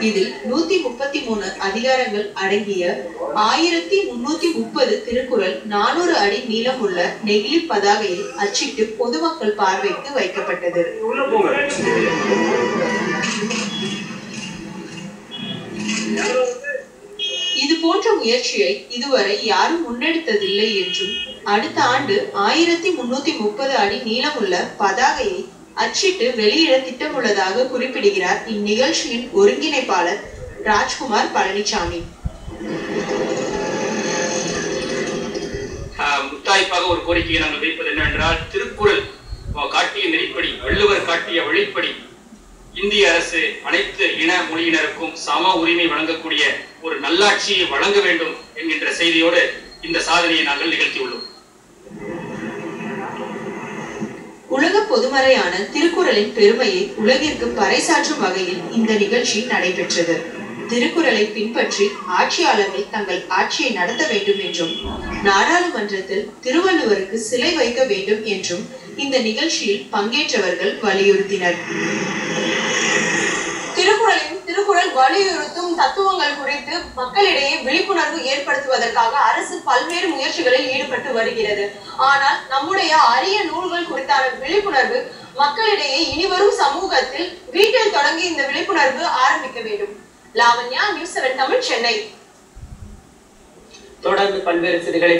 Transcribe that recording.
இதில் நூத்தி முப்பத்தி மூணு அதிகாரங்கள் அடங்கிய ஆயிரத்தி முன்னூத்தி முப்பது திருக்குறள் நானூறு அடி நீளம் உள்ள நெகிழி பதாகையில் அச்சிட்டு பொதுமக்கள் பார்வைக்கு வைக்கப்பட்டது. இது போன்ற முயற்சியை இதுவரை யாரும் முன்னெடுத்ததில்லை என்றும் அடுத்த ஆண்டு ஆயிரத்தி முன்னூத்தி முப்பது அடி நீளமுள்ள பதாகையை அச்சிட்டு வெளியிட திட்டமுள்ளதாக குறிப்பிடுகிறார் இந்நிகழ்ச்சியின் ஒருங்கிணைப்பாளர் ராஜ்குமார் பழனிசாமி முத்தாய்ப்பாக ஒரு கோரிக்கையை நாங்கள் வைப்பது என்னவென்றால் திருக்குறள் காட்டிய நெறிப்படி வள்ளுவர் காட்டிய வழிப்படி இந்திய அரசு அனைத்து இன மொழியினருக்கும் சம உரிமை வழங்கக்கூடிய ஒரு நல்லாட்சியை வழங்க வேண்டும் என்கின்ற செய்தியோடு இந்த சாதனையை நாங்கள் நிகழ்த்தியுள்ளோம். பொதுமறையான திருக்குறளின் பெருமையை உலகிற்கு பறைசாற்றும் வகையில் இந்த நிகழ்ச்சி நடைபெற்றது. திருக்குறளை பின்பற்றி ஆட்சியாளர்கள் தங்கள் ஆட்சியை நடத்த வேண்டும் என்றும் நாடாளுமன்றத்தில் திருவள்ளுவருக்கு சிலை வைக்க வேண்டும் என்றும் இந்த நிகழ்ச்சியில் பங்கேற்றவர்கள் வலியுறுத்தினர். திருக்குறளின் திருக்குறள் வலியுறுத்தும் தத்துவங்கள் குறித்து மக்களிடையே விழிப்புணர்வு ஏற்படுத்துவதற்காக அரசு பல்வேறு முயற்சிகளில் ஈடுபட்டு வருகிறது. ஆனால் நம்முடைய அரிய நூல்கள் குறித்தான விழிப்புணர்வு. மக்களிடையே இனிவரும் சமூகத்தில் வீட்டில் தொடங்கி இந்த விழிப்புணர்வு ஆரம்பிக்க வேண்டும். Lavanya news seven Tamil Chennai. தொடர்ந்து பல்வேறு செய்திகளை